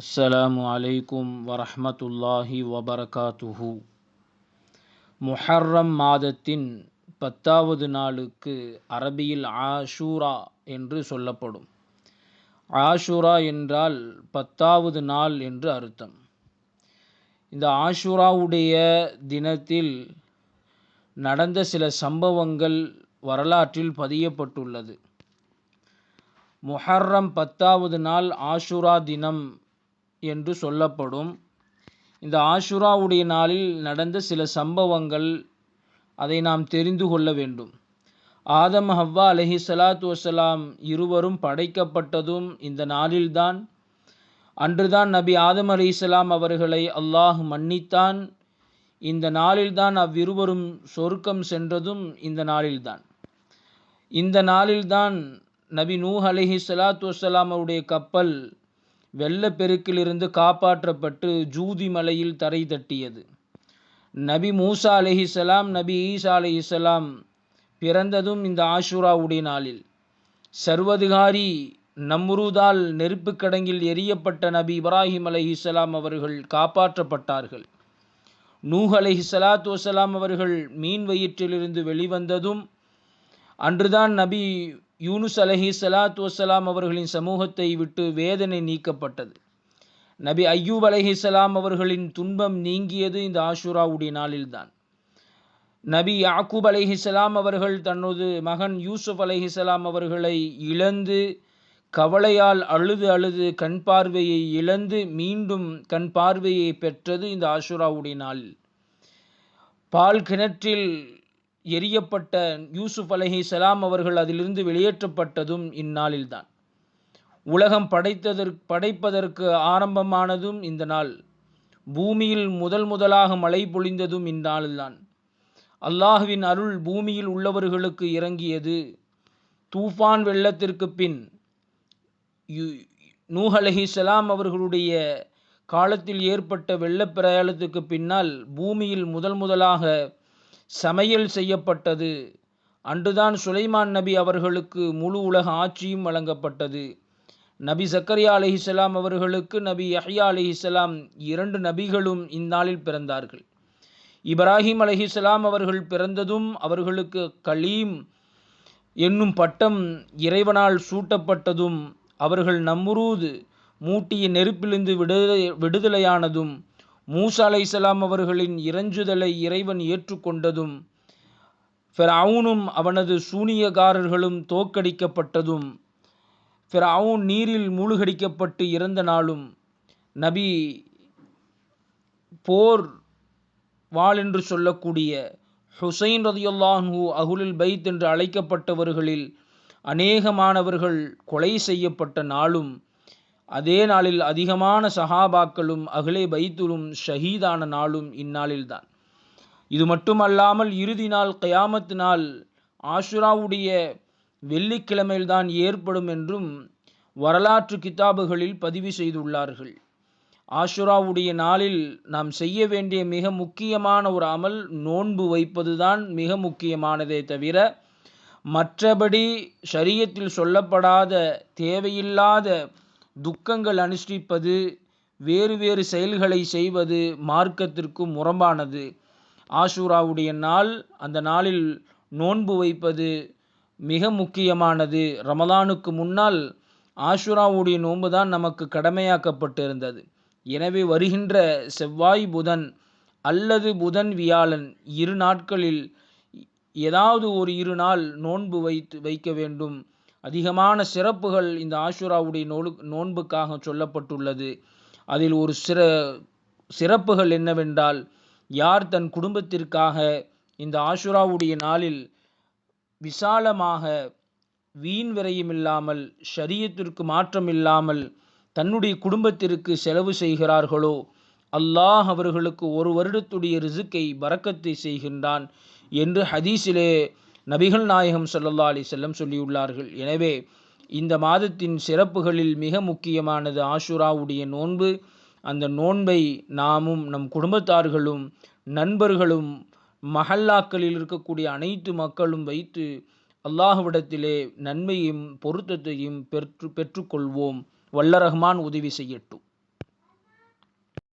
அஸ்ஸலாமு அலைக்கும் வரஹமத்துல்லாஹி வபரகாத்துஹு முஹர்ரம் மாதத்தின் பத்தாவது நாளுக்கு அரபியில் ஆஷூரா என்று சொல்லப்படும். ஆஷூரா என்றால் பத்தாவது நாள் என்று அர்த்தம். இந்த ஆஷூராவுடைய தினத்தில் நடந்த சில சம்பவங்கள் வரலாற்றில் பதியப்பட்டுள்ளது. முஹர்ரம் பத்தாவது நாள் ஆஷுரா தினம் என்று சொல்லப்படும். இந்த ஆஷுராவுடைய நாளில் நடந்த சில சம்பவங்கள் அதை நாம் தெரிந்து கொள்ள வேண்டும். ஆதம் ஹவ்வா அலஹி சலாத்து வசலாம் இருவரும் படைக்கப்பட்டதும் இந்த நாளில்தான். அன்றுதான் நபி ஆதம் அலி இஸ்லாம் அவர்களை அல்லாஹ் மன்னித்தான். இந்த நாளில்தான் அவ்விருவரும் சொர்க்கம் சென்றதும் இந்த நாளில்தான். இந்த நாளில்தான் நபி நூஹ் அலிஹி சலாத்து வசலாம் அவருடைய கப்பல் வெள்ளப்பெருக்கிலிருந்து காப்பாற்றப்பட்டு ஜூதி மலையில் தரை தட்டியது. நபி மூசா அலிஹிசலாம் நபி ஈசா அலிஹிசலாம் பிறந்ததும் இந்த ஆஷுராவுடைய நாளில். சர்வதிகாரி நம்ருதால் நெருப்பு கடங்கில் எரியப்பட்ட நபி இப்ராஹிம் அலிஹிசலாம் அவர்கள் காப்பாற்றப்பட்டார்கள். நூஹ் அலஹி சலாத்து வசலாம் அவர்கள் மீன் வயிற்றிலிருந்து வெளிவந்ததும் அன்றுதான் நபி யூனுஸ் அலஹி சலாத்து வசலாம் அவர்களின் சமூகத்தை விட்டு வேதனை நீக்கப்பட்டது. நபி ஐயூப் அலஹிசலாம் அவர்களின் துன்பம் நீங்கியது இந்த ஆஷுராவுடைய நாளில்தான். நபி யாக்கூப் அலஹிசலாம் அவர்கள் தனது மகன் யூசுப் அலஹிசலாம் அவர்களை இழந்து கவலையால் அழுது அழுது கண் பார்வையை இழந்து மீண்டும் கண் பார்வையை பெற்றது இந்த ஆஷுராவுடைய நாளில் பால் கிணற்றில் எரியப்பட்ட யூசுப் அலஹி சலாம் அவர்கள் அதிலிருந்து வெளியேற்றப்பட்டதும் இந்நாளில்தான். உலகம் படைத்ததற்கு படைப்பதற்கு ஆரம்பமானதும் இந்த நாள். பூமியில் முதல் முதலாக மழை பொழிந்ததும் இந்நாளில்தான். அல்லாஹுவின் அருள் பூமியில் உள்ளவர்களுக்கு இறங்கியது. தூஃபான் வெள்ளத்திற்கு பின் நூஹ் அலஹி சலாம் அவர்களுடைய காலத்தில் ஏற்பட்ட வெள்ளப்பிரயாணத்துக்கு பின்னால் பூமியில் முதல் முதலாக சமையல் செய்யப்பட்டது. அன்றுதான் சுலைமான் நபி அவர்களுக்கு முழு உலக ஆட்சியும் வழங்கப்பட்டது. நபி சக்கரியா அலிஹிஸ்லாம் அவர்களுக்கு நபி யஹ்யா அலிஹிஸ்லாம் இரண்டு நபிகளும் இந்நாளில் பிறந்தார்கள். இப்ராஹிம் அலிஹிஸ்லாம் அவர்கள் பிறந்ததும் அவர்களுக்கு கலீம் என்னும் பட்டம் இறைவனால் சூட்டப்பட்டதும் அவர்கள் நம்முரூது மூட்டிய நெருப்பிலிருந்து விடுதலை விடுதலையானதும் மூசா அலை இஸ்லாம் அவர்களின் இறஞ்சுதலை இறைவன் ஏற்றுக்கொண்டதும் ஃபெரவுனும் அவனது சூனியகாரர்களும் தோக்கடிக்கப்பட்டதும் ஃபெரவுன் நீரில் மூழ்கடிக்கப்பட்டு இறந்த நாளும் நபி போர் வாள் என்று சொல்லக்கூடிய ஹுசைன் ரதியுல்லாஹூ அகுலில் பைத் என்று அழைக்கப்பட்டவர்களில் அநேகமானவர்கள் கொலை செய்யப்பட்ட நாளும் அதே நாளில் அதிகமான சஹாபாக்களும் அகிலே பைத்துலும் ஷஹீதான நாளும் இந்நாளில்தான். இது மட்டுமல்லாமல் இறுதி நாள் கயாமத்து நாள் ஆஷுராவுடைய வெள்ளிக்கிழமையில்தான் ஏற்படும் என்றும் வரலாற்று கிதாபுகளில் பதிவு செய்துள்ளார்கள். ஆஷுராவுடைய நாளில் நாம் செய்ய வேண்டிய மிக முக்கியமான ஒரு அமல் நோன்பு வைப்பதுதான் மிக முக்கியமானதே தவிர மற்றபடி ஷரியத்தில் சொல்லப்படாத தேவையில்லாத துக்கங்கள் அனுஷ்டிப்பது வேறு வேறு செயல்களை செய்வது மார்க்கத்திற்கு முரம்பானது. ஆஷூராவுடைய நாள் அந்த நாளில் நோன்பு வைப்பது மிக முக்கியமானது. ரமலானுக்கு முன்னால் ஆஷுராவுடைய நோன்பு தான் நமக்கு கடமையாக்கப்பட்டிருந்தது. எனவே வருகின்ற செவ்வாய் புதன் அல்லது புதன் வியாழன் இரு நாட்களில் ஏதாவது ஒரு இரு நாள் நோன்பு வைத்து வைக்க வேண்டும். அதிகமான சிறப்புகள் இந்த ஆஷுராவுடைய நோலு நோன்புக்காக சொல்லப்பட்டுள்ளது. அதில் ஒரு சிற சிறப்புகள் என்னவென்றால் யார் தன் குடும்பத்திற்காக இந்த ஆஷுராவுடைய நாளில் விசாலமாக வீண் விரையும் இல்லாமல் ஷரியத்திற்கு மாற்றம் இல்லாமல் தன்னுடைய குடும்பத்திற்கு செலவு செய்கிறார்களோ அல்லாஹ் அவர்களுக்கு ஒரு வருடத்துடைய ரிசுக்கை பறக்கத்தை செய்கின்றான் என்று ஹதீஸிலே நபிகள் நாயகம் சல்லல்லா அலி செல்லம் சொல்லியுள்ளார்கள் எனவே இந்த மாதத்தின் சிறப்புகளில் மிக முக்கியமானது ஆஷுராவுடைய நோன்பு. அந்த நோன்பை நாமும் நம் குடும்பத்தார்களும் நண்பர்களும் மஹல்லாக்களில் இருக்கக்கூடிய அனைத்து மக்களும் வைத்து அல்லாஹுவிடத்திலே நன்மையும் பொருத்தத்தையும் பெற்று பெற்றுக்கொள்வோம். வல்ல ரஹ்மான் உதவி செய்யட்டும்.